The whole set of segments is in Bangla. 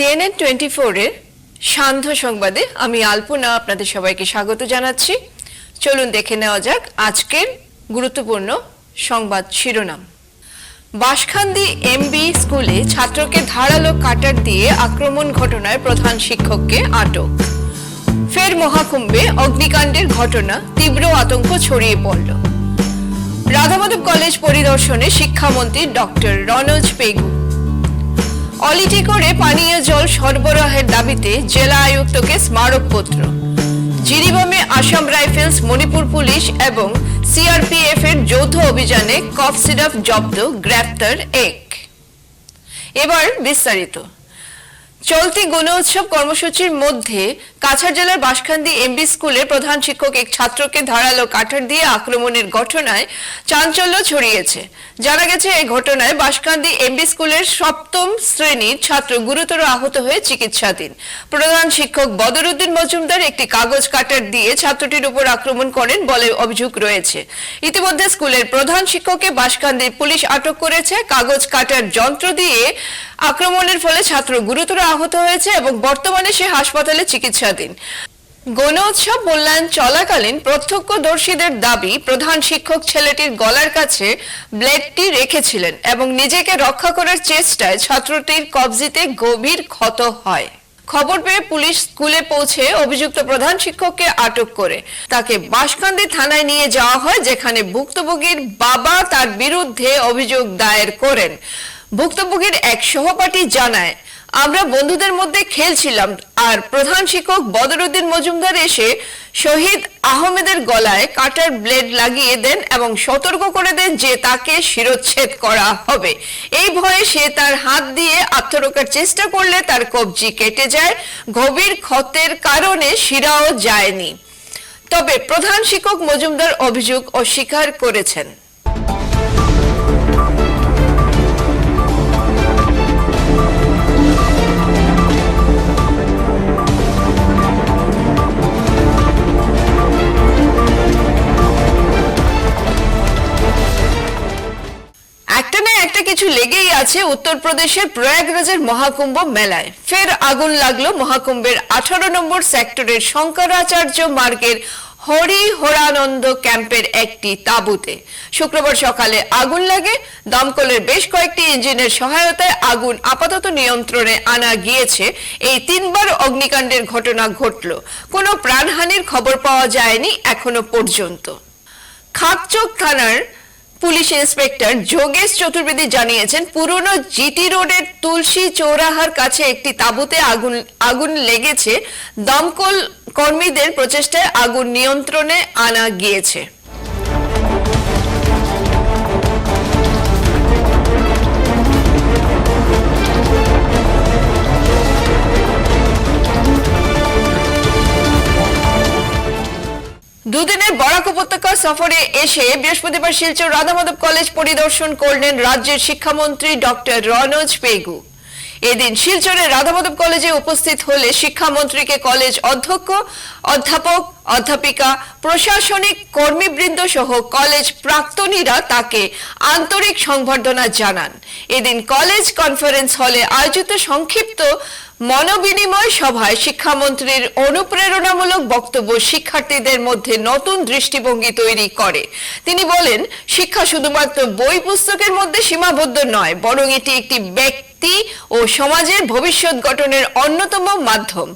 সিএনএন টোয়েন্টি ফোরের সান্ধ্য সংবাদে আমি আলপনা আপনাদের সবাইকে স্বাগত জানাচ্ছি। চলুন দেখে নেওয়া যাক আজকের গুরুত্বপূর্ণ সংবাদ শিরোনাম। বাসখান্দি এমবি স্কুলে ছাত্রকে ধারালো কাটার দিয়ে আক্রমণ ঘটনায় প্রধান শিক্ষককে আটক। ফের মহাকুম্ভে অগ্নিকাণ্ডের ঘটনা, তীব্র আতঙ্ক ছড়িয়ে পড়ল। রাধামাধব কলেজ পরিদর্শনে শিক্ষামন্ত্রী ডক্টর রনজ পেগু অলিটি করে পানীয় জল সরবরাহের দাবিতে জেলা আয়ুক্তকে স্মারকপত্র জিরিবামে আসাম রাইফেলস, মণিপুর পুলিশ এবং সিআরপিএফ এর যৌথ অভিযানে কফ সিরাপ জব্দ গ্রেফতার এক। এবার বিস্তারিত। চলতি গণ উৎসব কর্মসূচির মধ্যে কাছাড় জেলার বাসখান্দি এমবি স্কুলের প্রধান শিক্ষক এক ছাত্রকে ধারালো কাঠার দিয়ে আক্রমণের ঘটনায় চাঞ্চল্য ছড়িয়েছে। জানা গেছে, এই ঘটনায় বাসকান্দি এমবি স্কুলের সপ্তম শ্রেণির ছাত্র গুরুতর আহত হয়ে চিকিৎসাধীন। প্রধান শিক্ষক বদরুদ্দিন মজুমদার একটি কাগজ কাটার দিয়ে ছাত্রটির উপর আক্রমণ করেন বলে অভিযোগ রয়েছে। ইতিমধ্যে স্কুলের প্রধান শিক্ষককে বাসকান্দির পুলিশ আটক করেছে। কাগজ কাটার যন্ত্র দিয়ে আক্রমণের ফলে ছাত্র গুরুতর আহত হয়েছে এবং বর্তমানে সে হাসপাতালে চিকিৎসাধীন। গণ উৎসব মূল্যায়ন চলাকালীন প্রত্যক্ষদর্শীদের দাবি, প্রধান শিক্ষক ছেলেটির গলার কাছে ব্লেডটি রেখেছিলেন এবং নিজেকে রক্ষা করার চেষ্টায় ছাত্রটির কবজিতে গভীর ক্ষত হয়। খবর পেয়ে পুলিশ স্কুলে পৌঁছে অভিযুক্ত প্রধান শিক্ষককে আটক করে। তাকে বাঁশকান্দি থানায় নিয়ে যাওয়া হয়, যেখানে ভুক্তভোগীর বাবা তার বিরুদ্ধে অভিযোগ দায়ের করেন। ভুক্তভোগীর এক সহপাঠী জানায় আমরা বন্ধুদের মধ্যে খেলছিলাম। আর প্রধান শিক্ষক বদরুদ্দিন মজুমদার এসে শহীদ আহমেদের গলায় কাটার ব্লেড লাগিয়ে দেন এবং সতর্ক করে দেন যে তাকে শিরোচ্ছেদ করা হবে। এই ভয়ে সে তার হাত দিয়ে আত্মরক্ষার চেষ্টা করলে তার কবজি কেটে যায়। গভীর ক্ষতের কারণে শিরাও যায়নি। তবে প্রধান শিক্ষক মজুমদার অভিযোগ অস্বীকার করেছেন। একটা কিছু লেগেই আছে উত্তরপ্রদেশের প্রয়াগরাজের মহাকুম্ভ মেলায়। ফের আগুন লাগল মহাকুম্ভের আঠারো নম্বর সেক্টরের শঙ্করাচার্য মার্গের হরি হরানন্দ ক্যাম্পের একটি তাঁবুতে। শুক্রবার সকালে আগুন লাগে, দমকলের বেশ কয়েকটি ইঞ্জিনের সহায়তায় আগুন আপাতত নিয়ন্ত্রণে আনা গিয়েছে। এই তিনবার অগ্নিকাণ্ডের ঘটনা ঘটল। কোনো প্রাণহানির খবর পাওয়া যায়নি এখনও পর্যন্ত। খাকচোক থানার পুলিশ ইন্সপেক্টর যোগেশ চতুর্বেদী জানিয়েছেন, পুরনো জিটি রোডের তুলসী চৌরাহার কাছে একটি তাঁবুতে আগুন আগুন লেগেছে। দমকল কর্মীদের প্রচেষ্টায় আগুন নিয়ন্ত্রণে আনা গিয়েছে। দুদিনের বরাক উপত্যকা সফরে এসে বৃহস্পতিবার শিলচর রাধামাধব কলেজ পরিদর্শন করলেন রাজ্যের শিক্ষামন্ত্রী ডক্টর রনোজ পেগু। এদিন শিলচরের রাধামাধব কলেজে উপস্থিত হলে শিক্ষামন্ত্রীকে কলেজ অধ্যক্ষ, অধ্যাপক, অধ্যাপিকা, প্রশাসনিক কর্মীবৃন্দ সহ কলেজ প্রাক্তনীরা তাকে আন্তরিক সংবর্ধনা জানান। এদিন কলেজ কনফারেন্স হলে আয়োজিত সংক্ষিপ্ত মনোবিনিময় সভায় শিক্ষামন্ত্রীর অনুপ্রেরণামূলক বক্তব্য শিক্ষার্থীদের মধ্যে নতুন দৃষ্টিভঙ্গি তৈরি করে। তিনি বলেন, শিক্ষা শুধুমাত্র বই পুস্তকের মধ্যে সীমাবদ্ধ নয়, বরং এটি একটি ব্যক্তি ও সমাজের ভবিষ্যৎ গঠনের অন্যতম মাধ্যম।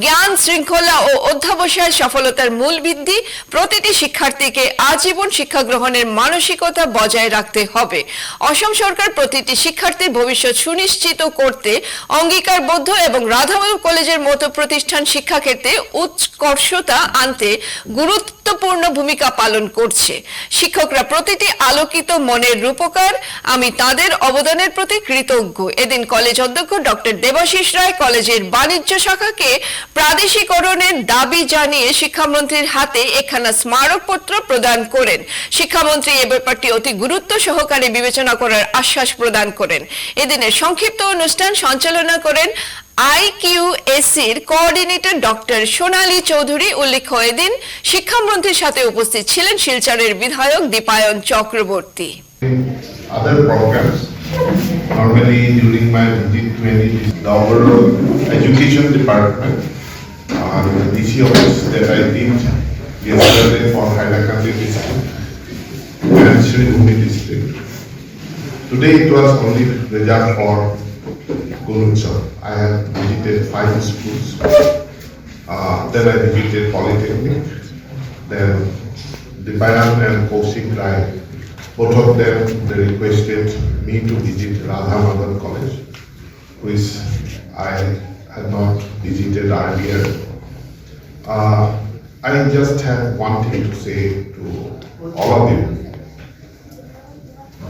জ্ঞান শৃঙ্খলা ও অধ্যাবসায় সফলতার মূল বৃদ্ধি প্রতিটি শিক্ষার্থীকে আজীবন শিক্ষা গ্রহণের মানসিকতা বজায় রাখতে হবে। অসম সরকার প্রতিটি শিক্ষার্থীর ভবিষ্যৎ সুনিশ্চিত করতে অঙ্গীকারবদ্ধ এবং রাধামাধব কলেজের মতো প্রতিষ্ঠান শিক্ষাক্ষেত্রে উৎকর্ষতা আনতে গুরুত্বপূর্ণ ভূমিকা পালন করছে। শিক্ষকরা প্রতিটি আলোকিত মনের রূপকার। আমি তাদের অবদানের প্রতি কৃতজ্ঞ। এদিন কলেজ অধ্যক্ষ ডক্টর দেবাশিস রায় কলেজের বাণিজ্য শাখাকে প্রাদেশিকরণের দাবি জানিয়ে শিক্ষামন্ত্রীর হাতে একখানা স্মারকপত্র প্রদান করেন। শিক্ষামন্ত্রী এ ব্যাপারটি অতি গুরুত্ব সহকারে বিবেচনা করার আশ্বাস প্রদান করেন। এদিনের সংক্ষিপ্ত অনুষ্ঠান সঞ্চালনা করেন আইকিউএসির কোঅর্ডিনেটর ডক্টর সোনালী চৌধুরী। উল্লেখ্য, এদিন শিক্ষামন্ত্রীর সাথে উপস্থিত ছিলেন শিলচরের বিধায়ক Dipayan Chakraborty. Other programs Normally during my visit to any, the overall education department, uh, the DC office that I did yesterday for Hailakandi district and Sribhumi district. Today it was only reserved for Gurutsav. I have visited five schools. Uh, then I visited Polytechnic, then Dipayan and Kaushik Rai. Both of them, they requested me to visit Radha Madan College, which I had not visited earlier. Uh, I just have one thing to say to all of you.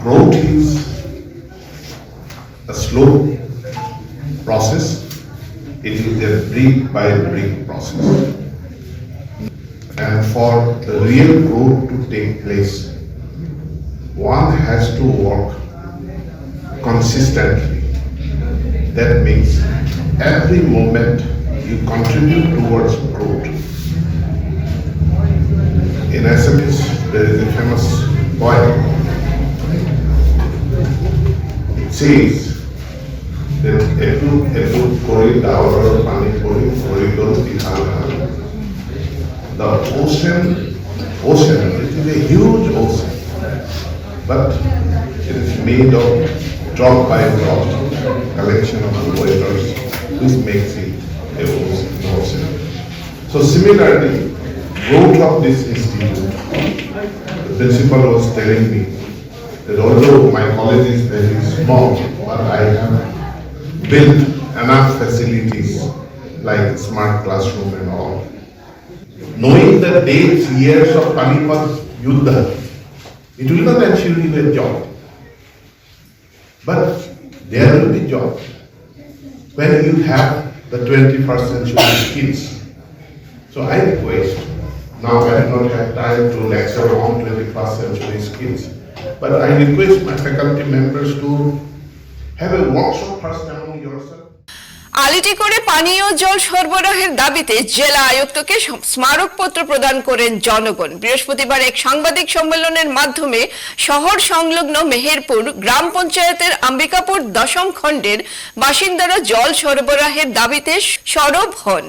Growth is a slow process. It is a brick by brick process. And for the real growth to take place, one has to work consistently. That means every moment you contribute towards growth. In Assamese, there is a famous poem. It says that একটু একটু করে ডাওয়ার পানি পড়ি পরিগল Bihar The ocean, ocean, it is a huge ocean, but it is made of drop by drop collection of waters, which makes it a ocean. So similarly, growth of this institute, the principal was telling me that although my college is very small, but I have built enough facilities like smart classroom and all. Knowing the dates, years of Panipat Yuddha, it will not ensure you a job. But there will be job when you have the 21st century skills. So I request, now I do not have time to lecture on 21st century skills, but I request my faculty members to have a workshop first among yourself. আলিটি করে পানীয় জল সরবরাহের দাবিতে জেলা আয়ুক্তকে স্মারকপত্র প্রদান করেন জনগণ। বৃহস্পতিবার এক সাংবাদিক সম্মেলনের মাধ্যমে শহর সংলগ্ন মেহেরপুর গ্রাম পঞ্চায়েতের আম্বিকাপুর দশম খণ্ডের বাসিন্দারা জল সরবরাহের দাবিতে সরব হন।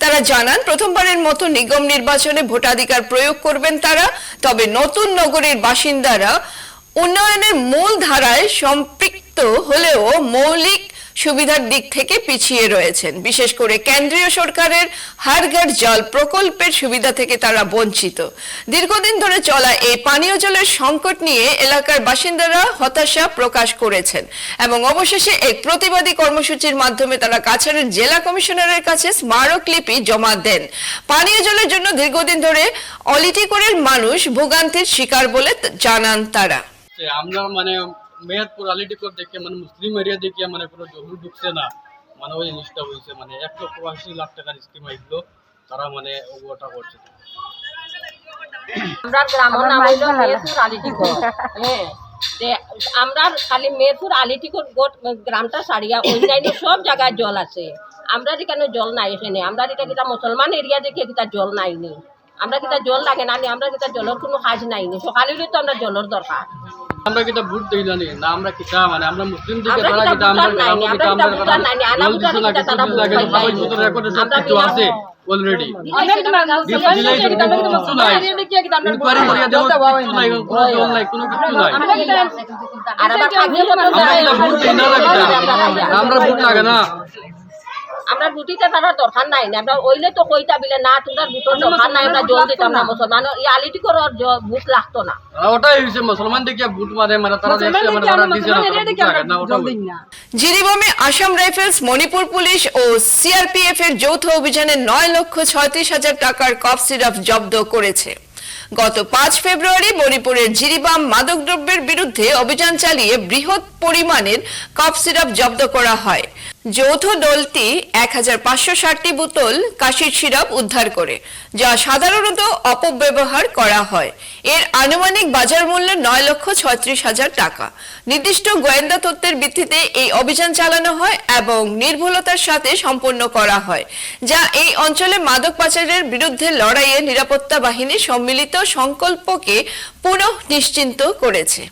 তারা জানান, প্রথমবারের মতো নিগম নির্বাচনে ভোটাধিকার প্রয়োগ করবেন তারা, তবে নতুন নগরীর বাসিন্দারা উন্নয়নের মূল ধারায় সম্পৃক্ত হলেও মৌলিক সুবিধার দিক থেকে পিছিয়ে রয়েছেন। বিশেষ করে কেন্দ্রীয় সরকারের হারঘর জল প্রকল্পের সুবিধা থেকে তারা বঞ্চিত। দীর্ঘদিন ধরে চলা এই পানীয় জলের সংকট নিয়ে এলাকার বাসিন্দারা হতাশা প্রকাশ করেছেন এবং অবশেষে এক প্রতিবাদী কর্মসূচির মাধ্যমে তারা কাছাড়ের জেলা কমিশনারের কাছে স্মারকলিপি জমা দেন। পানীয় জলের জন্য দীর্ঘদিন ধরে অলিটিকোরের মানুষ ভোগান্তির শিকার বলে জানান তারা। আমরা মানে মেহেরপুর আলিটিকর দেখে মানে মুসলিম এরিয়া দেখে মানে কোনো জমি ঢুকছে না। মানে ওই জিনিসটা হয়েছে মানে এক লক্ষ আশি লাখ টাকার স্কিম আইলো তারা মানে ওটা করছে। আমরা গ্রামের নাম হইল মেয়েরপুর আলিটিকর হ্যাঁ আমরা খালি আলিটিকর গোট গ্রামটা সারিয়া অন্যান্য সব জায়গায় জল আছে। আমরা যেখানে জল নাই এখানে? আমরা যেটা কিটা মুসলমান এরিয়া দেখে কিটা জল নাই নি আমরা কিটা জল লাগে না নি আমরা কিটা জলের কোনো কাজ নাই নি সকালে তো আমরা জলের দরকার। আমরা কিটা ভোট দিই জানি না আমরা কিটা মানে আমরা মুসলিম দিকে তারা কিটা আমরা আমরা আমরা কিটা আমরা না আমরা কিছু আছে অলরেডি আমরা ইনকোয়ারি করিয়া দেবো কিছু নাই কোনো জল নাই কোনো কিছু নাই আমরা ভোট দিই না না কিটা আমরা ভোট লাগে না আমরা রুটিতে তারা দরকার নাই না। আমরা ওইলে তো কইতা বিলে না তোমরা বুটোর দরকার নাই আমরা জল দিতাম না। মুসলমান এই আলিটি করে বুট লাগতো না। মানে মানে। জিরিবমে আসাম রাইফেলস মণিপুর পুলিশ ও সিআরপিএফ এর যৌথ অভিযানে নয় লক্ষ ছয়ত্রিশ হাজার টাকার কফ সিরাপ জব্দ করেছে। গত পাঁচ ফেব্রুয়ারি মণিপুরের জিরিবাম মাদকদ্রব্যের বিরুদ্ধে অভিযান চালিয়ে বৃহৎ পরিমাণের কফ সিরাপ জব্দ করা হয়। যৌথ দলটি এক হাজার পাঁচশো ষাটটি বোতল কাশির সিরাপ উদ্ধার করে, যা সাধারণত অপব্যবহার করা হয়। এর আনুমানিক বাজার মূল্য নয় লক্ষ ছত্রিশ হাজার টাকা। নির্দিষ্ট গোয়েন্দা তথ্যের ভিত্তিতে এই অভিযান চালানো হয় এবং নির্ভুলতার সাথে সম্পন্ন করা হয়, যা এই অঞ্চলে মাদক পাচারের বিরুদ্ধে লড়াইয়ে নিরাপত্তা বাহিনীর সম্মিলিত সংকল্পকে পুনঃ নিশ্চিন্ত করেছে।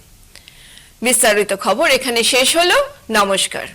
বিস্তারিত খবর এখানে শেষ হলো। নমস্কার।